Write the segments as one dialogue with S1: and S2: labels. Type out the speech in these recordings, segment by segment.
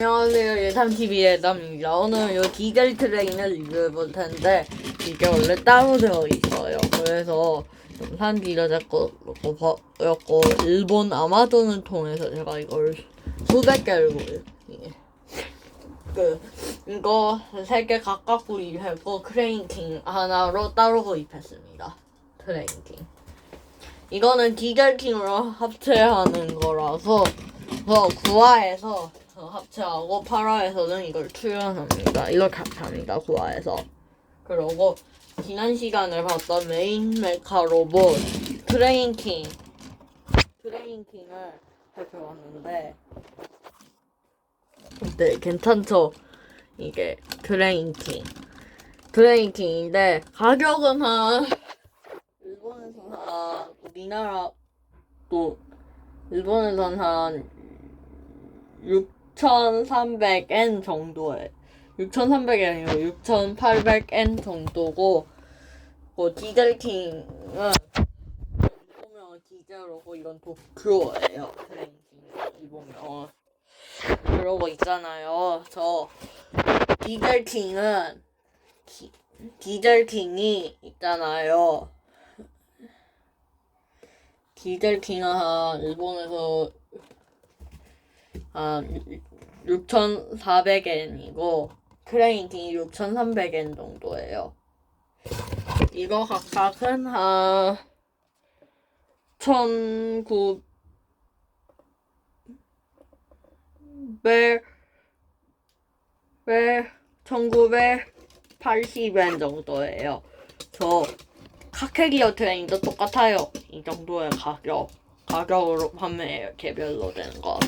S1: 안녕하세요. 예상TV의 남입니다. 오늘 요 디젤 트레인을 리뷰해 볼 텐데 이게 원래 따로 되어 있어요. 그래서 좀 산지가 자꾸 보였고 일본 아마존을 통해서 제가 이걸 수백 개를 구해요. 그 이거 세 개 각각 구입했고 크레인킹 하나로 따로 구입했습니다. 크레인킹. 이거는 디젤킹으로 합체하는 거라서 저 9화에서 저 합체하고 8화에서는 이걸 출연합니다. 이렇게 합체합니다. 9화에서. 그리고 지난 시간을 봤던 메인 메카 로봇 트레인킹 트레인킹을 살펴봤는데 네 괜찮죠? 이게 트레인킹 트레인킹인데 가격은 한 일본에서 한 우리나라 또 일본에선 한 6,300엔 정도에 6,300엔이고 6,800엔 정도고 그 디젤킹은 보면 디젤로고 이건 도쿄예요. 트레인킹 보면. 그러고 있잖아요. 저 디젤킹은 디, 디젤킹이 있잖아요. 디젤킹은 한 일본에서 한 6,400엔이고 크레인킹이 6,300엔 정도예요. 이거 각각은 한1,900 1980엔 정도예요. 저 카케기어 트레인도 똑같아요. 이 정도의 가격. 가격으로 판매해요. 개별로 되는 거.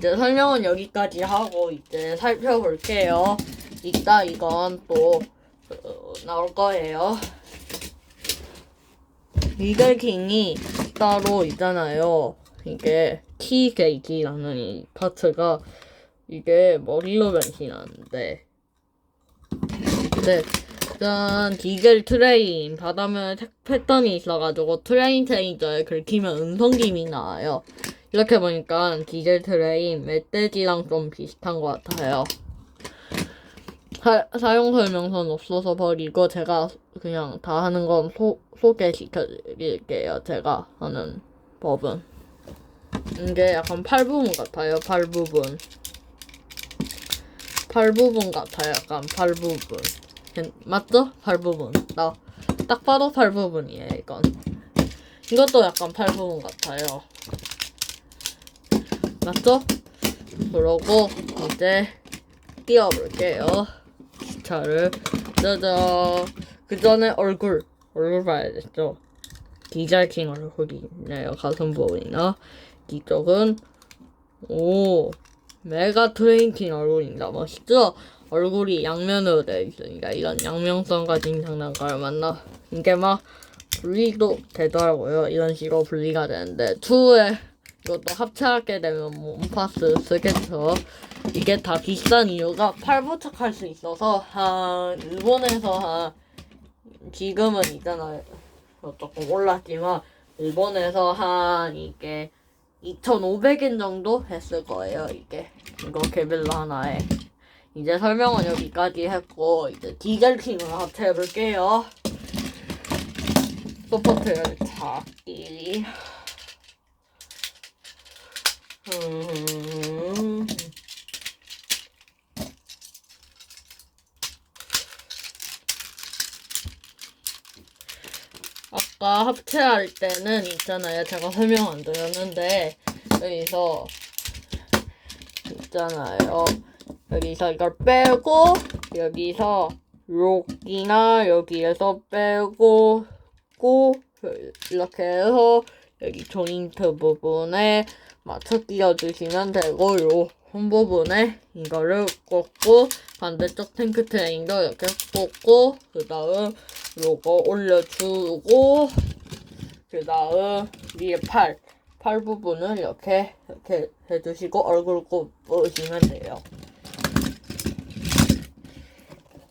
S1: 이제 설명은 여기까지 하고 이제 살펴볼게요. 이따 이건 또 어, 나올 거예요. 리델킹이 따로 있잖아요. 이게 키 게이지라는 이 파츠가 이게 머리로 변신하는데 네. 일단 디젤 트레인 색 패턴이 있어가지고 트레인 체인저에 긁히면 음성김이 나와요. 이렇게 보니까 디젤 트레인 멧돼지랑 좀 비슷한 것 같아요. 사, 사용 설명서는 없어서 버리고 제가 그냥 다 하는 건 소, 소개시켜 드릴게요. 제가 하는 법은. 이게 약간 팔 부분 같아요. 팔 부분. 팔 부분 같아요. 약간 팔 부분. 괜- 맞죠? 팔 부분. 나 딱 봐도 팔 부분이에요. 이건. 이것도 약간 팔 부분 같아요. 맞죠? 그러고 이제 띄워볼게요. 기차를 짜잔. 그 전에 얼굴 얼굴 봐야겠죠. 디잘킹 얼굴이 있네요. 가슴 부분이나 이쪽은 오 메가 트레인킹 얼굴입니다. 멋있죠? 얼굴이 양면으로 되어 있으니까 이런 양면성 가진 장난감을 만나 이게 막 분리도 되더라고요. 이런 식으로 분리가 되는데 2에 이것도 합체하게 되면 몸파스 쓰겠죠. 이게 다 비싼 이유가 팔부착할 수 있어서 한 일본에서 한 지금은 있잖아요. 조금 올랐지만 일본에서 한 이게 2,500엔 정도 했을 거예요. 이게 이거 개별로 하나에 이제 설명은 여기까지 했고 이제 디젤킹을 합체해 볼게요. 소프트웨어 찾기. 음. 아까 합체할 때는 있잖아요. 제가 설명 안 드렸는데 여기서 있잖아요. 여기서 이걸 빼고 여기서 여기나 여기에서 빼고 고 이렇게 해서 여기 조인트 부분에 맞춰 끼워주시면 되고 요 홈 부분에 이거를 꽂고 반대쪽 탱크 트레인도 이렇게 꽂고 그 다음 요거 올려주고 그 다음 위에 팔, 팔 부분을 이렇게 이렇게 해주시고 얼굴 꼽으시면 돼요.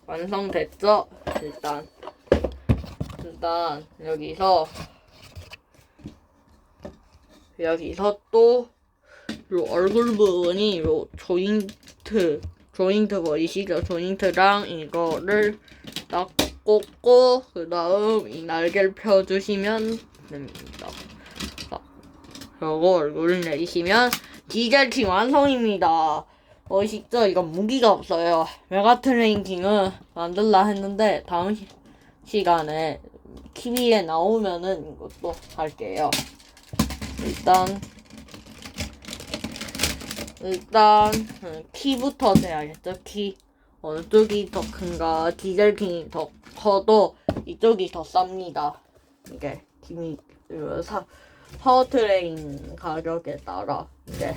S1: 완성됐죠? 일단 일단 여기서 여기서 또 요 얼굴 부분이 요 조인트 조인트 보이시죠? 조인트랑 이거를 딱 꽂고 그 다음 이 날개를 펴주시면 됩니다. 자, 그리고 얼굴을 내리시면 디젤킹 완성입니다. 멋있죠? 이건 무기가 없어요. 메가트레인킹은 만들라 했는데 다음 시, 시간에 TV에 나오면은 이것도 할게요. 일단 일단 음, 키부터 재야겠죠. 키 어느 쪽이 더 큰가? 디젤 킹이 더 커도 이쪽이 더 쌉니다. 이게 김이 사 파워트레인 가격에 따라 이게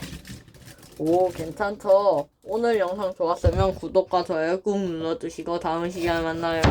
S1: 오 괜찮죠? 오늘 영상 좋았으면 구독과 좋아요 꾹 눌러주시고 다음 시간에 만나요.